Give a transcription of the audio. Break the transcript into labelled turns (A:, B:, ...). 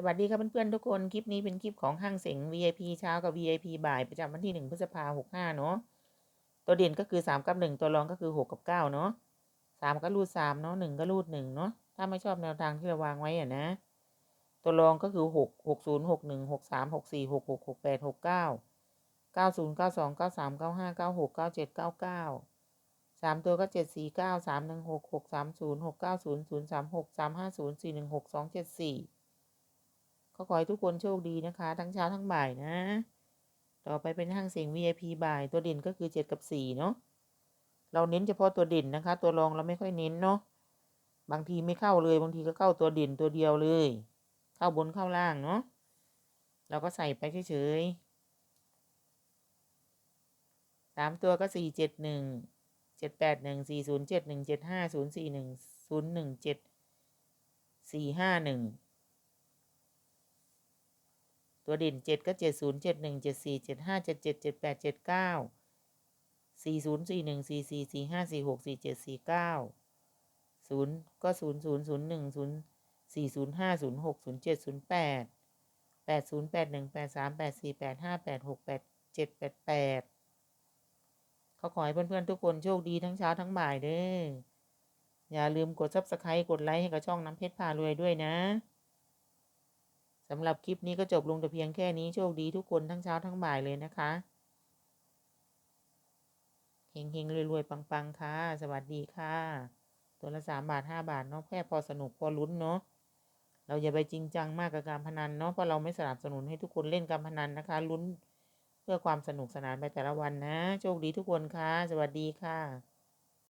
A: สวัสดีครับเพื่อนๆทุกคน คลิปนี้เป็นคลิปของห้างเสง VIP เช้ากับ VIP บ่ายประจำวันที่หนึ่งพฤษภาหกห้าเนาะ ตัวเด่นก็คือสามกับหนึ่งตัวรองก็คือหกกับเก้าเนาะสามก็รูดสามเนาะหนึ่งก็รูดหนึ่งเนาะ ถ้าไม่ชอบแนวทางที่เราวางไว้อะนะ ตัวรองก็คือหกหกศูนย์หกหนึ่งหกสามหกสี่หกหกหกแปดหกเก้าเก้าศูนย์เก้าสองเก้าสามเก้าห้าเก้าหกเก้าเจ็ดเก้าเก้าสามตัวก็เจ็ดสี่เก้าสามหนึ่งหกหกสามศูนย์ห ก็ขอให้ทุกคนโชคดีนะคะ ทั้งเช้าทั้งบ่ายนะ ต่อไปเป็นห้างเสียง VIP บ่ายตัวเด่นก็คือเจ็ดกับสี่เนาะเราเน้นเฉพาะตัวเด่นนะคะ ตัวรองเราไม่ค่อยเน้นเนาะบางทีไม่เข้าเลยบางทีก็เข้าตัวเด่นตัวเดียวเลย เข้าบนเข้าล่างเนาะเราก็ใส่ไปเฉยๆสามตัวก็สี่เจ็ดหนึ่งเจ็ดแปดหนึ่งสี่ศูนย์เจ็ดหนึ่งเจ็ดห้าศูนย์สี่หนึ่งศูนย์หนึ่งเจ็ดสี่ห้าหนึ่ง ตัวเด่นเจ็ดก็เจ็ดศูนย์เจ็ดหนึ่งเจ็ดสี่เจ็ดห้าเจ็ดเจ็ดเจ็ดแปดเจ็ดเก้าสี่ศูนย์สี่หนึ่งสี่สี่สี่ห้าสี่หกสี่เจ็ดสี่เก้าศูนย์ก็ศูนย์ศูนย์ศูนย์หนึ่งศูนย์สี่ศูนย์ห้าศูนย์หกศูนย์เจ็ดศูนย์แปดแปดศูนย์แปดหนึ่งแปดสามแปดสี่แปดห้าแปดหกแปดเจ็ดแปดแปดเขาขอให้เพื่อนๆทุกคนโชคดีทั้งเช้าทั้งบ่ายเด้ออย่าลืมกด subscribe กดไลค์ให้กับช่องน้ำเพชรพารวยด้วยนะ สำหรับคลิปนี้ก็จบลงแต่เพียงแค่นี้โชคดีทุกคนทั้งเช้าทั้งบ่ายเลยนะคะเฮงเฮงรวยๆปังๆค่ะ สวัสดีค่ะ ตัวละสามบาทห้าบาทเนาะแค่พอสนุกพอลุ้นเนาะเราอย่าไปจริงจังมากกับการพนันเนาะเพราะเราไม่สนับสนุนให้ทุกคนเล่นการพนันนะคะ ลุ้นเพื่อความสนุกสนานไปแต่ละวันนะ โชคดีทุกคนค่ะ สวัสดีค่ะ